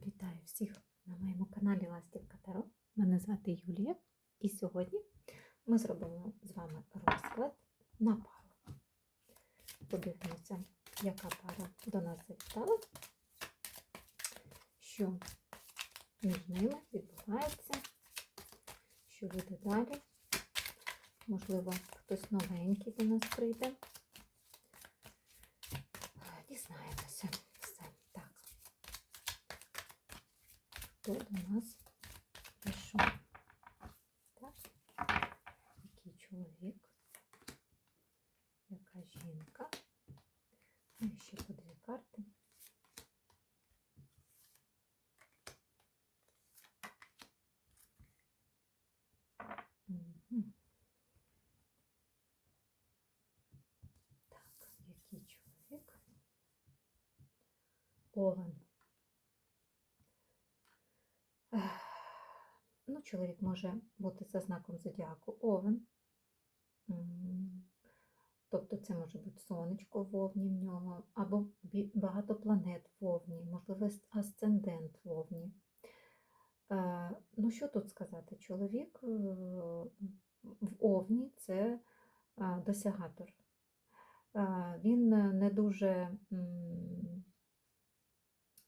Вітаю всіх на моєму каналі Ластівка Таро. Мене звати Юлія, і сьогодні ми зробимо з вами розклад на пару. Подивимося, яка пара до нас завітала, що між ними відбувається, що буде далі. Можливо, хтось новенький до нас прийде. Дізнаємося все. Так. Хто до нас прийшов? Так. Який чоловік? Яка жінка? Ну, і ще по дві карти. Так, який чоловік? Овен. Ех, Ну, чоловік може бути за знаком зодіаку Овен. Тобто це може бути сонечко в Овні в нього, або багато планет в Овні, можливо, асцендент в Овні. Е, Ну, що тут сказати? Чоловік е, в Овні це е, досягатор. Він не дуже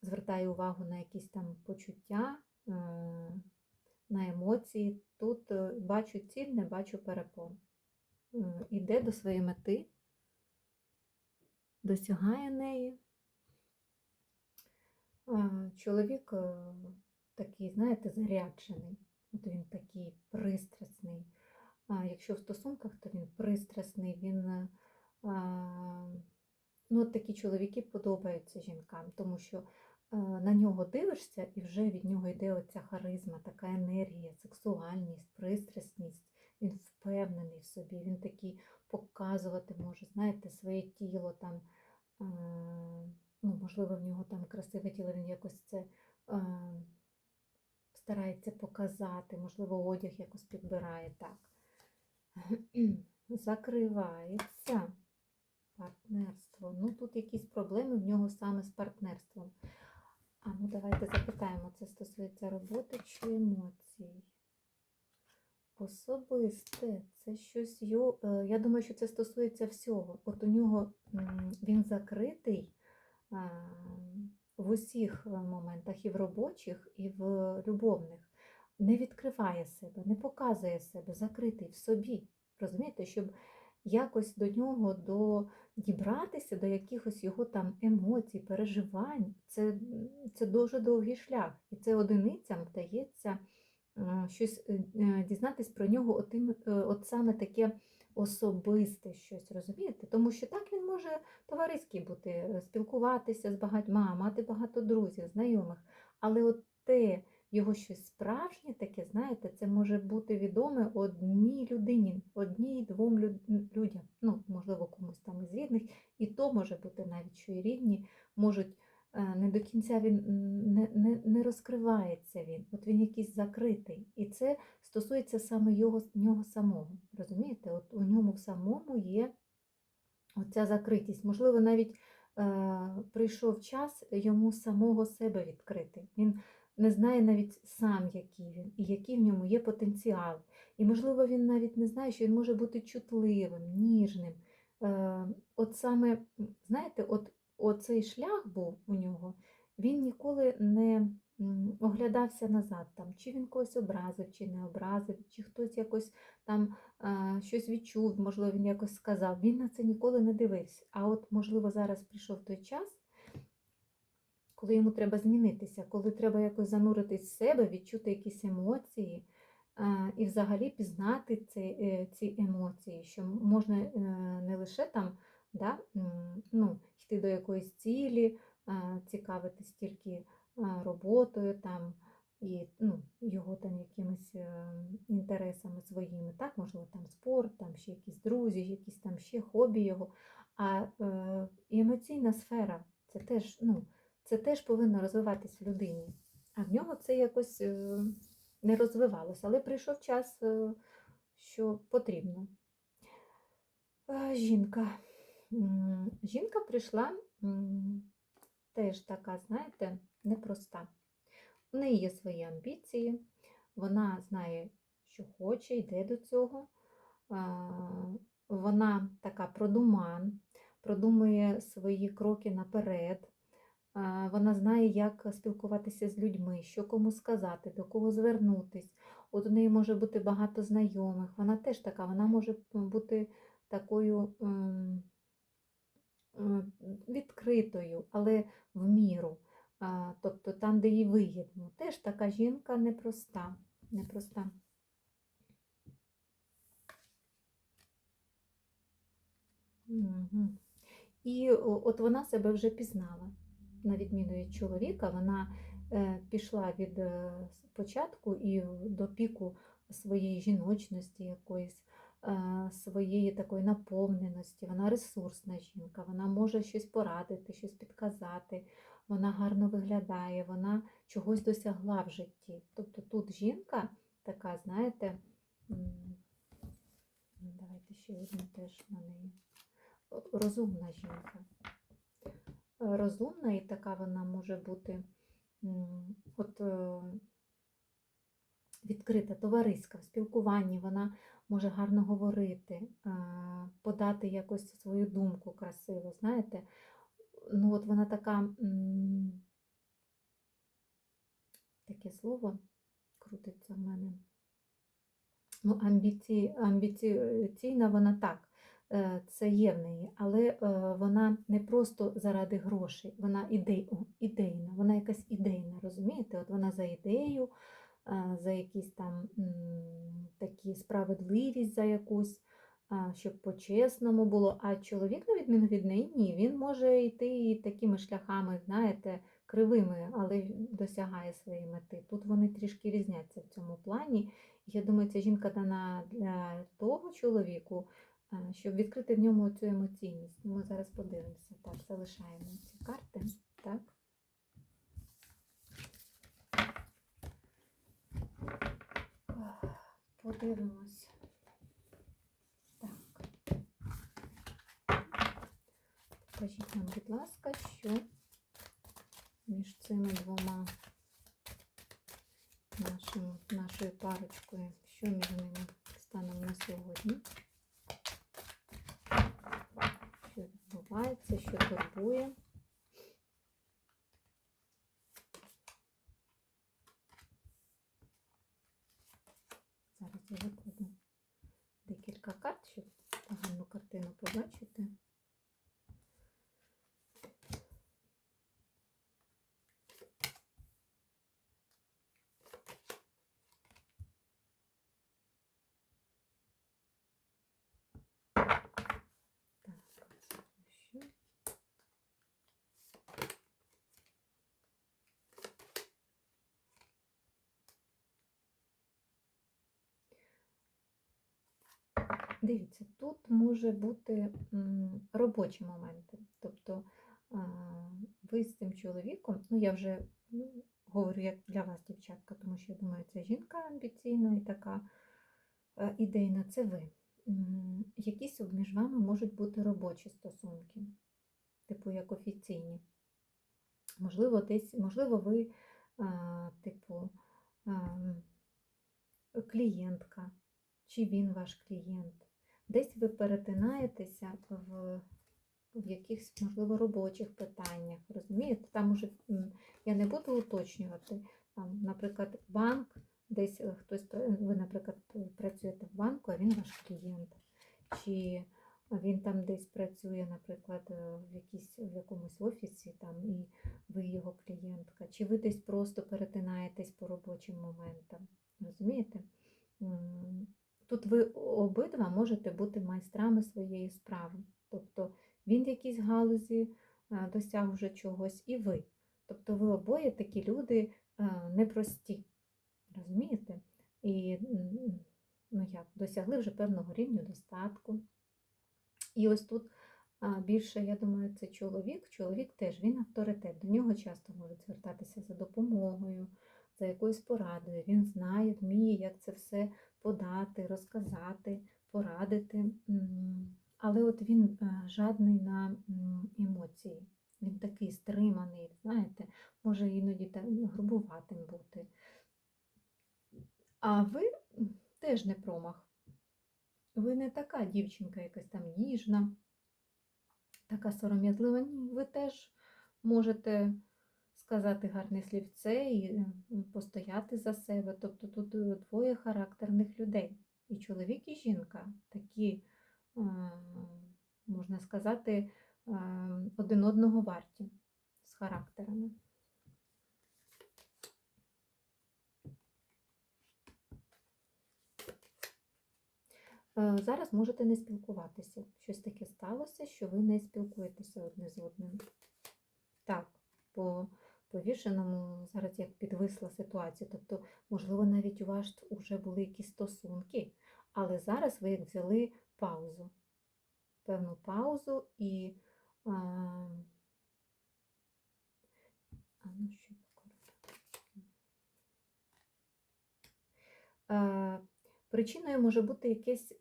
звертає увагу на якісь там почуття, на емоції. Тут е, бачу ціль, не бачу перепон. Е, Іде до своєї мети, досягає неї. Чоловік е, такий, знаєте, заряджений. От він такий пристрасний. А якщо в стосунках, то він пристрасний, він. Ну, от такі чоловіки подобаються жінкам, тому що на нього дивишся, і вже від нього йде оця харизма, така енергія, сексуальність, пристрасність. Він впевнений в собі, він такий показувати може, знаєте, своє тіло там. е, Ну, можливо, в нього там красиве тіло, він якось це е, старається показати, можливо, одяг якось підбирає так. Закривається партнерство. Ну, тут якісь проблеми в нього саме з партнерством. А ну давайте запитаємо, це стосується роботи чи емоцій. Особисте, це щось е, Я думаю, що це стосується всього. От у нього він закритий в усіх е, моментах, і в робочих, і в любовних. Не відкриває себе, не показує себе, закритий в собі. Розумієте, щоб якось до нього до, дібратися до якихось його там емоцій, переживань, це, це дуже довгий шлях. І це одиницям вдається щось е, е, дізнатись про нього отим, е, от саме таке особисте щось, розумієте? Тому що так він може товариський бути, спілкуватися з багатьма, мати багато друзів, знайомих. Але от те його щось справжнє таке, знаєте, це може бути відоме одній людині, одній-двом люд- людям. Ну, можливо, комусь там із рідних, і то може бути навіть, що і рідні можуть е, не до кінця він не, не, не розкривається він. От він якийсь закритий. І це стосується саме його, нього самого. Розумієте? От у ньому самому є оця закритість. Можливо, навіть е, прийшов час йому самого себе відкрити. Він не знає навіть сам, який він, і який в ньому є потенціал. І, можливо, він навіть не знає, що він може бути чутливим, ніжним. Е, от саме, знаєте, от оцей шлях був у нього, він ніколи не оглядався назад, там, чи він когось образив, чи не образив, чи хтось якось там а, щось відчув, можливо, він якось сказав. Він на це ніколи не дивився. А от, можливо, зараз прийшов той час, коли йому треба змінитися, коли треба якось зануритись в себе, відчути якісь емоції. а, І взагалі пізнати ці, е, ці емоції, що можна е, не лише там да, ну, йти до якоїсь цілі, цікавитись тільки роботою там, і ну, його там якимись е, інтересами своїми, так, можливо, там спорт, там ще якісь друзі, якісь там ще хобі його. А е, емоційна сфера це теж, ну, це теж повинно розвиватись в людині. А в нього це якось е, не розвивалося, але прийшов час, е, що потрібно. Жінка. Жінка прийшла теж така, знаєте, непроста. В неї є свої амбіції, вона знає, що хоче, йде до цього. Вона така продуман, продумує свої кроки наперед. Вона знає, як спілкуватися з людьми, що кому сказати, до кого звернутись. От у неї може бути багато знайомих. Вона теж така, вона може бути такою м, м, відкритою, але в міру. Тобто там, де їй вигідно. Теж така жінка непроста. непроста. Мгм. І от вона себе вже пізнала. На відміну від чоловіка, вона е, пішла від е, початку і до піку своєї жіночності, якоїсь е, своєї такої наповненості. Вона ресурсна жінка, вона може щось порадити, щось підказати, вона гарно виглядає, вона чогось досягла в житті. Тобто тут жінка така, знаєте, давайте ще одну теж на неї розумна жінка. Е, Розумна і така вона може бути от, е, відкрита, товариська в спілкуванні, вона може гарно говорити, е, подати якось свою думку красиво, знаєте. Ну, от вона така, таке слово крутиться в мене. Ну, амбіці, амбіційна вона так, це є в неї, але е, вона не просто заради грошей, вона ідей, ідейна, вона якась ідейна, розумієте? От вона за ідею, е, за якісь там такі справедливість за якусь, щоб по-чесному було. А чоловік, на відміну від неї, ні, він може йти такими шляхами, знаєте, кривими, але досягає своєї мети. Тут вони трішки різняться в цьому плані. Я думаю, ця жінка дана для того чоловіку, щоб відкрити в ньому цю емоційність. Ми зараз подивимося. Так, залишаємо ці карти. Так. Подивимось. Так. Покажіть нам, будь ласка, що між цими двома нашим, нашою парочкою, що між ними станом на сьогодні. Що що турбує. Зараз я викладу декілька карт, щоб загальну картину побачити. Так, що? Дивіться, тут може бути робочі моменти. Тобто ви з цим чоловіком, ну я вже ну, говорю як для вас, дівчатка, тому що я думаю, це жінка амбіційна і така е, ідейна, це ви. Якісь між вами можуть бути робочі стосунки, типу як офіційні. Можливо, десь, можливо, ви, а, типу, а, клієнтка, чи він ваш клієнт. Десь ви перетинаєтеся в, в якихось, можливо, робочих питаннях. Розумієте? Там уже я не буду уточнювати. Там, наприклад, банк, десь е, хтось, ви, наприклад, працюєте в банку, а він ваш клієнт. Чи він там десь працює, наприклад, е, в, якійсь, в якомусь офісі, там, і ви його клієнтка, чи ви десь просто перетинаєтесь по робочим моментам. Розумієте? Тут ви обидва можете бути майстрами своєї справи. Тобто він в якійсь галузі е, досяг вже чогось, і ви. Тобто ви обоє такі люди е, непрості. Розумієте? І ну як, досягли вже певного рівня достатку. І ось тут більше, я думаю, це чоловік. Чоловік теж він авторитет. До нього часто можуть звертатися за допомогою, за якоюсь порадою. Він знає, вміє, як це все подати, розказати, порадити. Але от він е, жадний на емоції. Він такий стриманий, знаєте, може іноді ну, грубуватим бути. А ви теж не промах. Ви не така дівчинка, якась там ніжна, така сором'язлива. Ні, ви теж можете сказати гарне слівце і постояти за себе. Тобто тут е, двоє характерних людей. І чоловік, і жінка такі, е, можна сказати, е, один одного варті з характерами. Е, Зараз можете не спілкуватися. Щось таке сталося, що ви не спілкуєтеся одне з одним. Так, по повішеному зараз як підвисла ситуація. Тобто, можливо, навіть у вас вже були якісь стосунки, але зараз ви взяли паузу. Певну паузу і. А, а ну що Е, Причиною може бути якесь,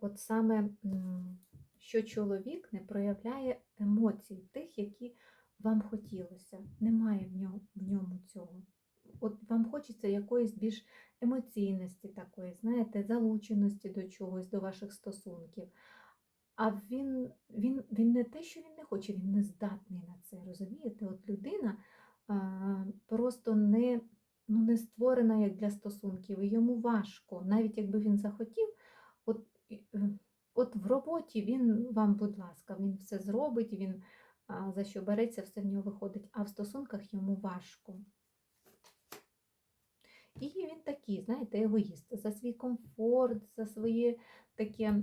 от саме, що чоловік не проявляє емоцій, тих, які вам хотілося. Немає в ньому, цього. От вам хочеться якоїсь більш емоційності такої, знаєте, залученості до чогось, до ваших стосунків. А він, він, він не те, що він не хоче, він не здатний на це. Розумієте? От людина а, просто не, ну, не створена як для стосунків, і йому важко, навіть якби він захотів, от, е, от в роботі він вам, будь ласка, він все зробить, він за що береться, все в нього виходить, а в стосунках йому важко. І він такий, знаєте, егоїст за свій комфорт, за своє таке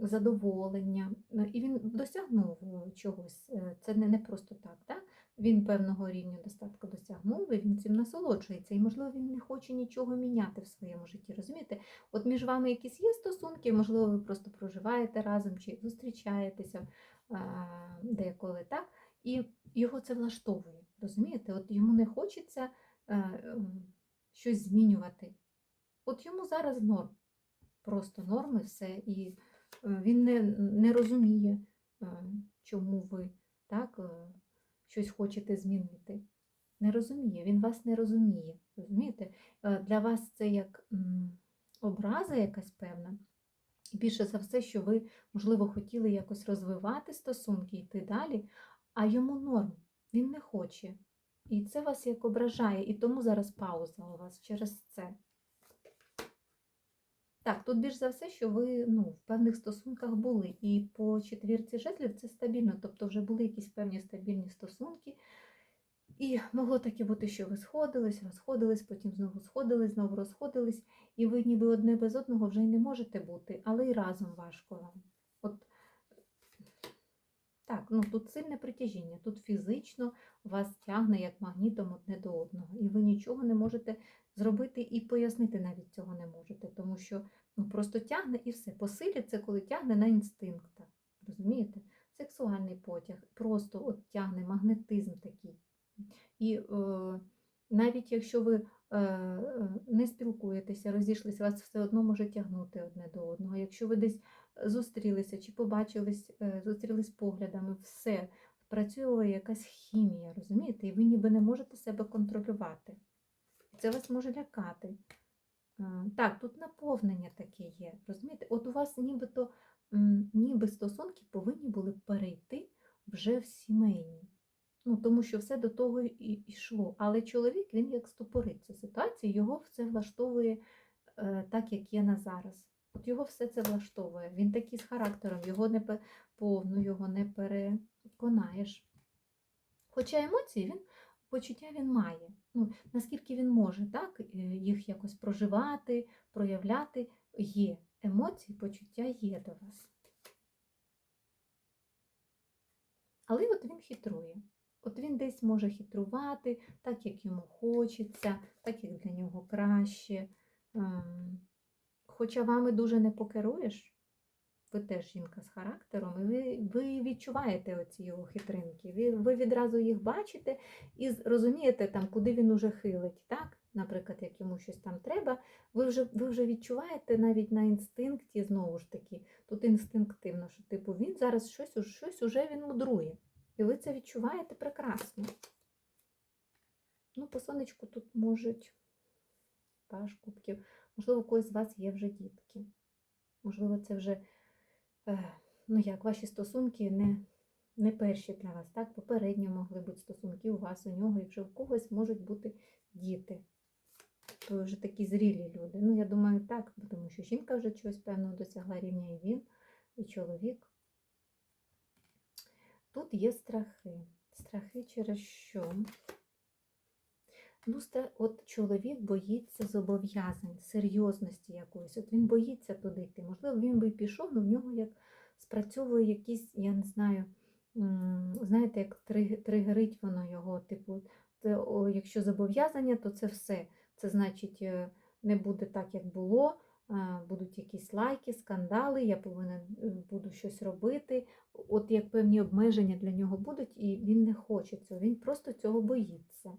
задоволення. Ну, І він досягнув е, чогось. Е, Це не, просто так. так? Він певного рівня достатку досягнув, і він цим насолоджується. І, можливо, він не хоче нічого міняти в своєму житті. Розумієте? От між вами якісь є стосунки, можливо, ви просто проживаєте разом чи зустрічаєтеся деколи, так? І його це влаштовує. Розумієте? От йому не хочеться. е, щось змінювати. От йому зараз норм. Просто норми все. І е, він не, не розуміє, е, чому ви так, щось хочете змінити. Не розуміє, він вас не розуміє. Розумієте? Для вас це як образа якась певна. І більше за все, що ви, можливо, хотіли якось розвивати стосунки, йти далі, а йому норм, він не хоче. І це вас як ображає, і тому зараз пауза у вас через це. Так, тут більш за все, що ви ну, в певних стосунках були. І по четвірці жезлів це стабільно, тобто вже були якісь певні стабільні стосунки. І могло таке бути, що ви сходились, розходились, потім знову сходились, знову розходились, і ви ніби одне без одного вже й не можете бути, але й разом важко вам. От так, ну тут сильне притяжіння, тут фізично вас тягне як магнітом одне до одного, і ви нічого не можете зробити і пояснити навіть цього не можете, тому що ну, просто тягне і все. По це коли тягне на інстинктах. Розумієте? Сексуальний потяг, просто от тягне магнетизм такий. І е, навіть якщо ви е, е, не спілкуєтеся, розійшлися, вас все одно може тягнути одне до одного. Якщо ви десь зустрілися чи побачились, зустрілись поглядами, все, працює якась хімія, розумієте? І ви ніби не можете себе контролювати. Це вас може лякати. Так, тут наповнення таке є. Розумієте? От у вас нібито ніби стосунки повинні були перейти вже в сімейні. Ну, тому що все до того і йшло. Але чоловік, він як стопорить цю ситуацію, його все влаштовує е, так, як є на зараз. От його все це влаштовує. Він такий з характером, його не повну, його не переконаєш. Хоча емоції він, почуття він має. Ну, наскільки він може так, е, їх якось проживати, проявляти, є. Емоції, почуття є до вас. Але от він хитрує. От він десь може хитрувати, так як йому хочеться, так як для нього краще. Ем, Хоча вами дуже не покеруєш, ви теж жінка з характером, і ви, ви відчуваєте оці його хитринки. Ви, ви відразу їх бачите і розумієте, там, куди він уже хилить. Так? Наприклад, як йому щось там треба, ви вже, ви вже відчуваєте навіть на інстинкті, знову ж таки, тут інстинктивно, що типу він зараз щось, щось уже він мудрує. І ви це відчуваєте прекрасно. Ну, по сонечку тут можуть паш кубків. Можливо, у когось з вас є вже дітки. Можливо, це вже, е, ну як, ваші стосунки не, не перші для вас. Так, попередньо могли бути стосунки у вас, у нього, і вже у когось можуть бути діти. Ви вже такі зрілі люди. Ну, я думаю, так, тому що жінка вже чогось певного досягла рівня, і він, і чоловік. Тут є страхи. Страхи через що? Ну, от чоловік боїться зобов'язань, серйозності якоїсь. От він боїться туди йти. Можливо, він би пішов, але в нього як спрацьовує якісь, я не знаю, знаєте, як тригерить воно його, типу, це, якщо зобов'язання, то це все. Це значить, е, не буде так, як було. Будуть якісь лайки, скандали, я повинен е, буду щось робити. От як певні обмеження для нього будуть, і він не хоче цього, він просто цього боїться.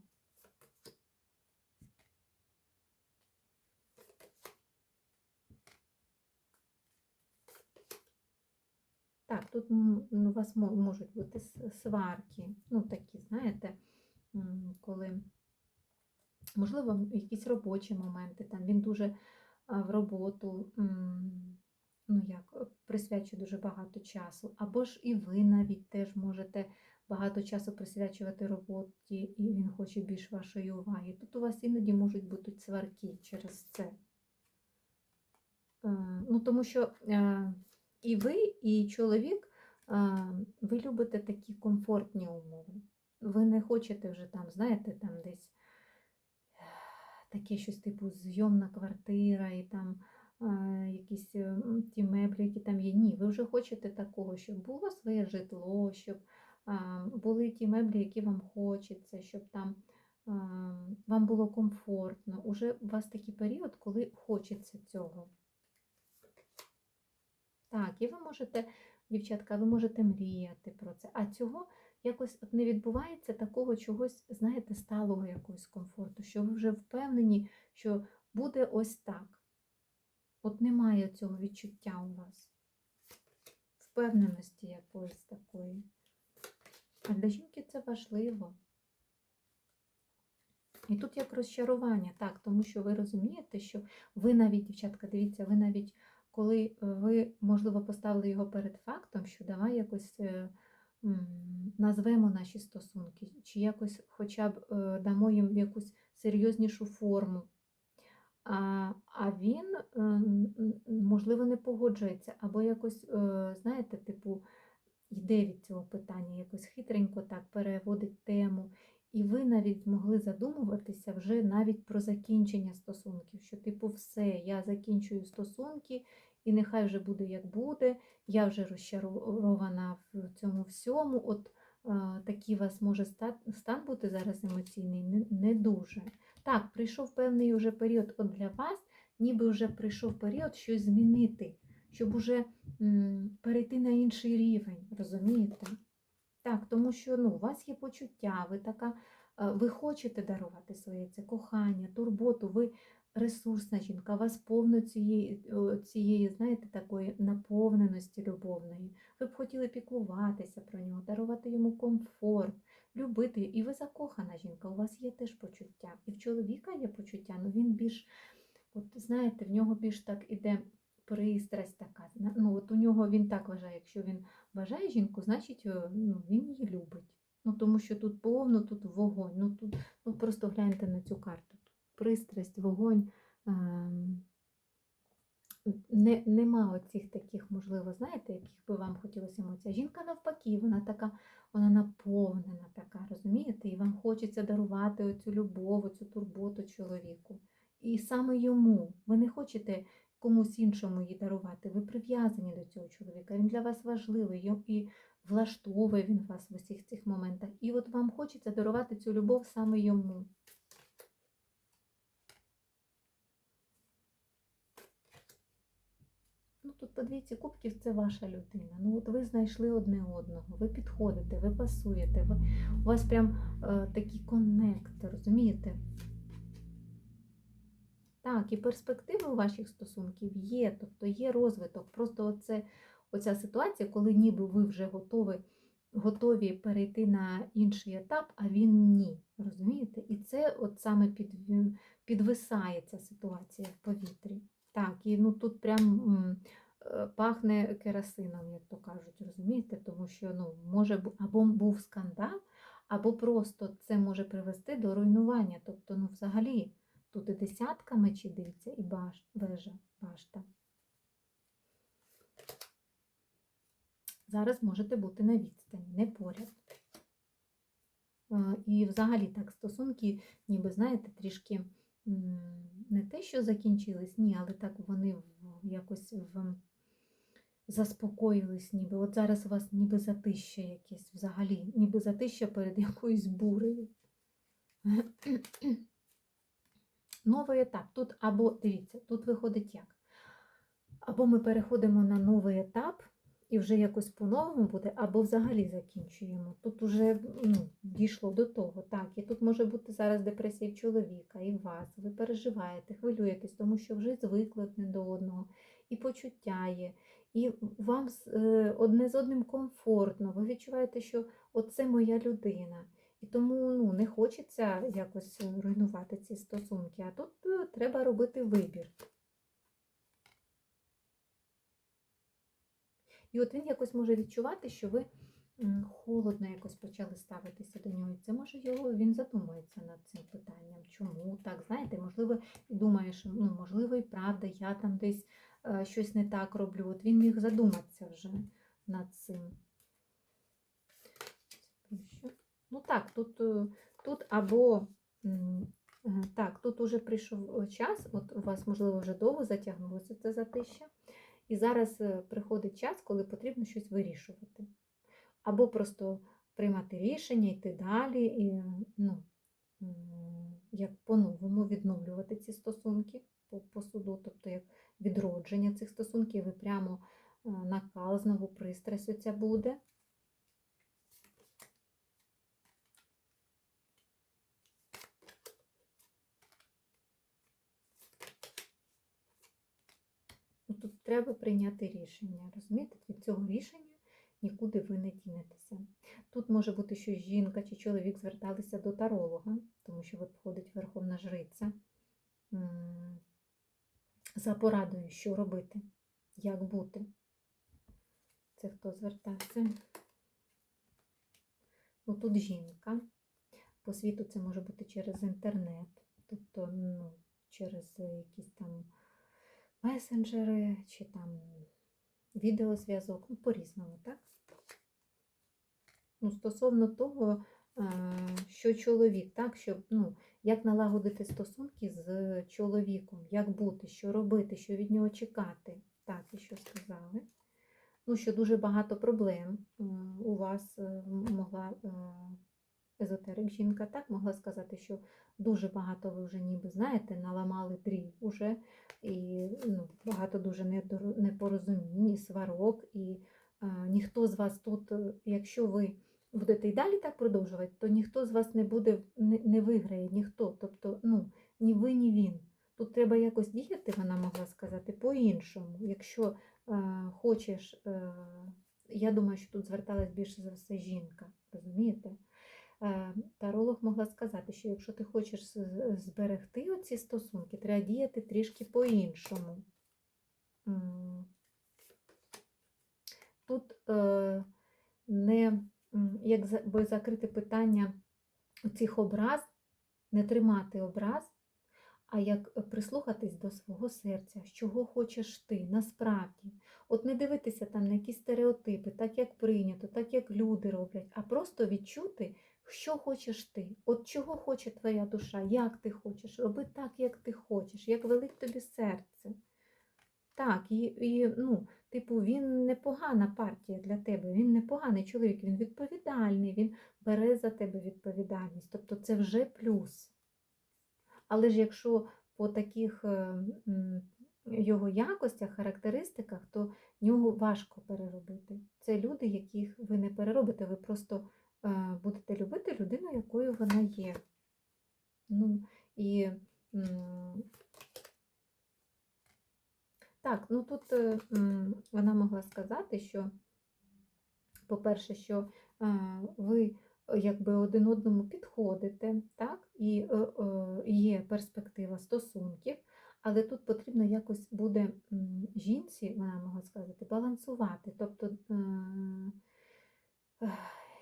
Так, тут у вас можуть бути сварки, ну такі, знаєте, коли, можливо, якісь робочі моменти, там він дуже в роботу, ну як, е, присвячує дуже багато часу, або ж і ви навіть теж можете багато часу присвячувати роботі, і він хоче більш вашої уваги. Тут у вас іноді можуть бути сварки через це. Е, Ну, тому що е, і ви, і чоловік, ви любите такі комфортні умови. Ви не хочете вже там, знаєте, там десь таке щось типу зйомна квартира і там е, якісь е, ті меблі, які там є. Ні, ви вже хочете такого, щоб було своє житло, щоб е, були ті меблі, які вам хочеться, щоб там вам було комфортно. Уже у вас такий період, коли хочеться цього. Так, і ви можете, дівчатка, ви можете мріяти про це. А цього якось от не відбувається такого чогось, знаєте, сталого якогось комфорту, що ви вже впевнені, що буде ось так. От немає цього відчуття у вас. Впевненості якоїсь такої. А для жінки це важливо. І тут як розчарування, так, тому що ви розумієте, що ви навіть, дівчатка, дивіться, ви навіть коли е, ви, можливо, поставили його перед фактом, що давай якось е, назвемо наші стосунки, чи якось хоча б е, дамо їм якусь серйознішу форму. А, а він, е, можливо, не погоджується, або якось, е, знаєте, типу, йде від цього питання, якось хитренько так переводить тему. І ви навіть могли задумуватися вже навіть про закінчення стосунків, що, типу, все, я закінчую стосунки, і нехай вже буде як буде, я вже розчарована в цьому всьому. От е, такий вас може стан, бути зараз емоційний, не, дуже. Так, прийшов певний уже період от для вас, ніби вже прийшов період щось змінити, щоб уже перейти на інший рівень, розумієте? Так, тому що ну, у вас є почуття, ви така, е, ви хочете дарувати своє це кохання, турботу, ви ресурсна жінка, вас повно цієї, цієї, знаєте, такої наповненості любовної. Ви б хотіли піклуватися про нього, дарувати йому комфорт, любити. І ви закохана жінка, у вас є теж почуття. І в чоловіка є почуття, але він більш, от знаєте, в нього більш так іде пристрасть така. Ну, от у нього він так вважає, якщо він бажає жінку, значить е, ну, він її любить. Ну, тому що тут повно, тут вогонь. Ну, тут, ну, просто гляньте на цю карту. Пристрасть, вогонь. ем, Не, нема оцих таких, можливо, знаєте, яких би вам хотілося емоцій. Жінка навпаки, вона така, вона наповнена така, розумієте? І вам хочеться дарувати оцю любов, оцю турботу чоловіку. І саме йому. Ви не хочете комусь іншому її дарувати. Ви прив'язані до цього чоловіка. Він для вас важливий і влаштовує він вас в усіх цих моментах. І от вам хочеться дарувати цю любов саме йому. По двійці кубків це ваша людина. Ну, от ви знайшли одне одного, ви підходите, ви пасуєте, ви, у вас прям е, такий коннект, розумієте? Так, і перспективи у ваших стосунків є, тобто є розвиток. Просто оце, оця ситуація, коли ніби ви вже готові готові перейти на інший етап, а він ні. Розумієте? І це от саме під, підвисає ця ситуація в повітрі. Так, і ну тут прям пахне керосином, як то кажуть, розумієте? Тому що ну, може або був скандал, або просто це може привести до руйнування. Тобто, ну, взагалі, тут і десятка мечів, дивіться, і баш, вежа, башта. Зараз можете бути на відстані, не поряд. Е, І взагалі так стосунки, ніби, знаєте, трішки не те, що закінчились, ні, але так вони якось в, заспокоїлись, ніби. От зараз у вас ніби затища якесь взагалі, ніби затища перед якоюсь бурею. Новий етап. Тут або, дивіться, тут виходить як? Або ми переходимо на новий етап, і вже якось по-новому буде, або взагалі закінчуємо. Тут вже ну, дійшло до того. Так, і тут може бути зараз депресія чоловіка, і в вас. Ви переживаєте, хвилюєтесь, тому що вже звикли одне до одного, і почуття є, і вам е, одне з одним комфортно. Ви відчуваєте, що оце моя людина. І тому ну, не хочеться якось е, руйнувати ці стосунки. А тут е, треба робити вибір. І от він якось може відчувати, що ви холодно якось почали ставитися до нього. І це може його, він задумується над цим питанням. Чому так? Знаєте, можливо, і думає, що ну, можливо, і правда, я там десь щось не так роблю. От він міг задуматися вже над цим. Ну так, тут, е, тут або е, так, тут уже прийшов е, час, от у вас, можливо, вже довго затягнулося це затища. І зараз е, приходить час, коли потрібно щось вирішувати. Або просто приймати рішення, йти далі, і ну, як по-новому відновлювати ці стосунки по, по суду, тобто як відродження цих стосунків, і прямо е, накал, знову пристрасть оця буде. Ну, Тут треба прийняти рішення. Розумієте, від цього рішення нікуди ви не дінетеся. Тут може бути, що жінка чи чоловік зверталися до таролога, тому що виходить Верховна Жриця за порадою, що робити, як бути. Це хто звертався? Ну, тут жінка. По світу це може бути через інтернет, тобто ну, через якісь там месенджери чи там відеозв'язок, ну, по-різному, так? Ну, стосовно того, що чоловік, так, щоб, ну, як налагодити стосунки з чоловіком, як бути, що робити, що від нього чекати. Так, і що сказали. Ну, що дуже багато проблем у вас е, могла е, езотерик жінка так могла сказати, що дуже багато ви вже ніби знаєте, наламали дрів уже, і ну, багато дуже непорозумінь, сварок, і е, ніхто з вас тут, якщо ви будете і далі так продовжувати, то ніхто з вас не буде не, виграє, ніхто. Тобто, ну, ні ви, ні він. Тут треба якось діяти, вона могла сказати, по-іншому. Якщо е, хочеш, е, я думаю, що тут зверталась більше за все жінка, розумієте? Е, Таролог могла сказати, що якщо ти хочеш зберегти оці стосунки, треба діяти трішки по-іншому. Тут е, не м, як за- би закрити питання цих образ, не тримати образ, а як прислухатись до свого серця, чого хочеш ти насправді. От не дивитися там на якісь стереотипи, так як прийнято, так як люди роблять, а просто відчути, що хочеш ти, от чого хоче твоя душа, як ти хочеш, роби так, як ти хочеш, як велить тобі серце. Так, і, і ну, типу, він непогана партія для тебе, він непоганий чоловік, він відповідальний, він бере за тебе відповідальність. Тобто це вже плюс. Але ж якщо по таких е, його якостях, характеристиках, то нього важко переробити. Це люди, яких ви не переробите, ви просто е, будете любити людину, якою вона є. Ну, і так, ну тут е, вона могла сказати, що, по-перше, що ви е, якби один одному підходите, так? і е, е, є перспектива стосунків, але тут потрібно якось буде жінці, вона могла сказати, балансувати. Тобто е,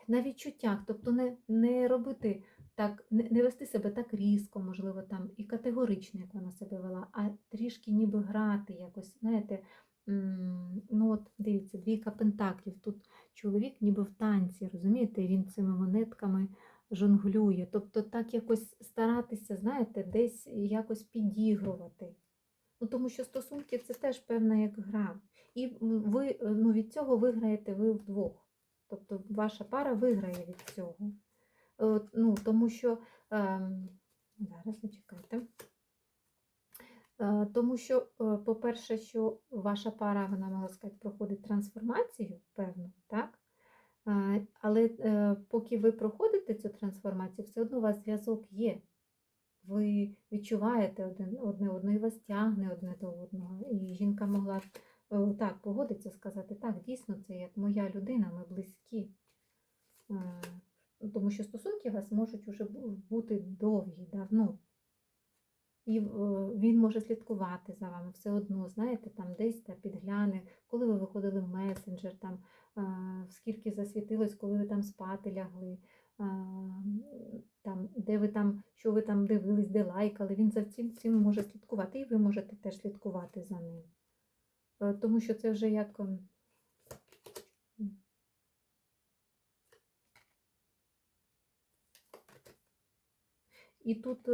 на відчуттях, тобто не, не робити так, не вести себе так різко, можливо, там і категорично, як вона себе вела, а трішки ніби грати якось, знаєте, ну от дивіться, двійка пентаклів. Тут чоловік ніби в танці, розумієте, він цими монетками жонглює. Тобто так якось старатися, знаєте, десь якось підігрувати. Ну, тому що стосунки це теж певна як гра. І ви ну, від цього виграєте ви вдвох. Тобто ваша пара виграє від цього. Ну, тому що ем, зараз зачекайте. Е, Тому що, е, по-перше, що ваша пара, вона могла сказати, проходить трансформацію, певно, так? Е, Але поки ви проходите цю трансформацію, все одно у вас зв'язок є. Ви відчуваєте один одне одне, і вас тягне одне до одного. І жінка могла так погодитися, сказати, так, дійсно, це як моя людина, ми близькі. Тому що стосунки у вас можуть бу- бути довгі, давно. І е, він може слідкувати за вами все одно, знаєте, там десь та підгляне, коли ви виходили в месенджер, там е, скільки засвітилось, коли ви там спати лягли, е, там, де ви там, що ви там дивились, де лайкали, він за цим, цим може слідкувати, і ви можете теж слідкувати за ним. Тому що це вже як. ем, І тут,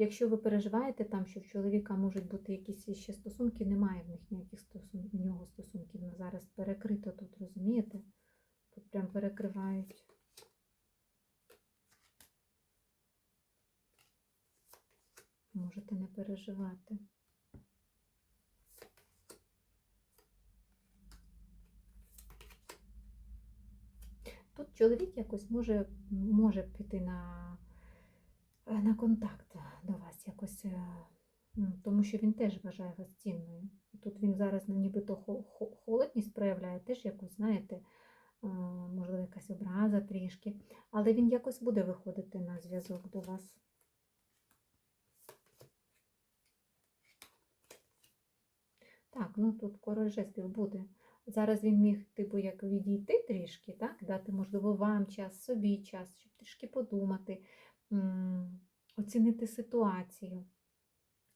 якщо ви переживаєте там, що в чоловіка можуть бути якісь ще стосунки, немає в них ніяких стосунків, в нього стосунків на зараз перекрито тут, розумієте? Тут прям перекривають. Можете не переживати. Тут чоловік якось може, може піти на, на контакт до вас, якось, е, тому що він теж вважає вас цінною. І Тут він зараз ну, нібито хо- хо- холодність проявляє, теж якось, знаєте, е, можливо, якась образа трішки, але він якось буде виходити на зв'язок до вас. Так, ну тут король жестів буде. Зараз він міг, типу, як відійти трішки, так? дати, можливо, вам час, собі час, щоб трішки подумати, оцінити ситуацію.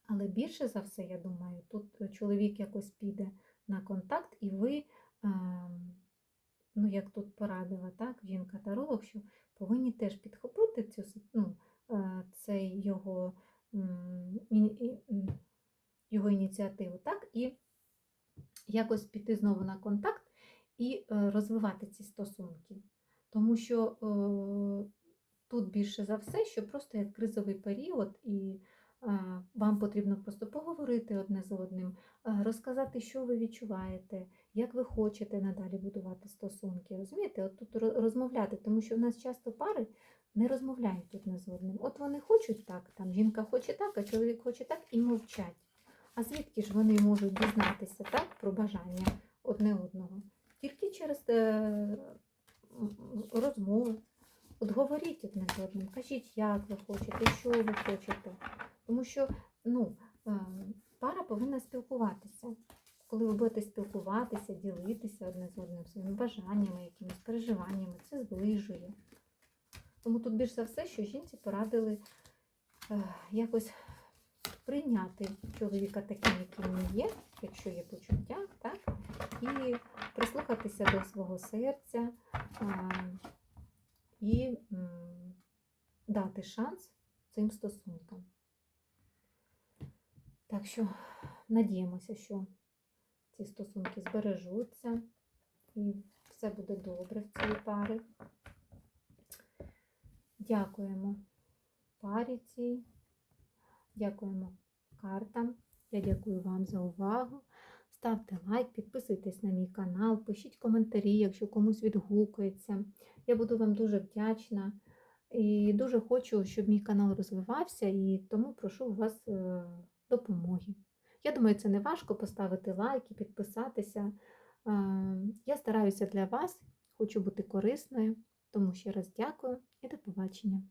Але більше за все, я думаю, тут чоловік якось піде на контакт, і ви, ем, ну як тут порадила, так, жінка-таролог, що повинні теж підхопити цю, ну, е, цей його, його ініціативу, так, і якось піти знову на контакт і е, розвивати ці стосунки. Тому що е, тут більше за все, що просто як кризовий період, і вам потрібно просто поговорити одне з одним, розказати, що ви відчуваєте, як ви хочете надалі будувати стосунки. Розумієте, от тут розмовляти, тому що в нас часто пари не розмовляють одне з одним. От вони хочуть так, там жінка хоче так, а чоловік хоче так і мовчать. А звідки ж вони можуть дізнатися так, про бажання одне одного? Тільки через е, розмови. От говоріть одне з одним, кажіть, як ви хочете, що ви хочете. Тому що ну, е, пара повинна спілкуватися. Коли ви будете спілкуватися, ділитися одне з одним своїми бажаннями, якимись переживаннями, це зближує. Тому тут більш за все, що жінці порадили е, якось прийняти чоловіка таким, яким він є, якщо є почуття, так? і прислухатися до свого серця а, і дати шанс цим стосункам. Так що надіємося, що ці стосунки збережуться і все буде добре в цій парі. Дякуємо парі цій. Дякуємо картам. Я дякую вам за увагу. Ставте лайк, підписуйтесь на мій канал, пишіть коментарі, якщо комусь відгукується. Я буду вам дуже вдячна і дуже хочу, щоб мій канал розвивався, і тому прошу у вас е, допомоги. Я думаю, це не важко поставити лайк і підписатися. Е, Я стараюся для вас, хочу бути корисною, Тому ще раз дякую і до побачення.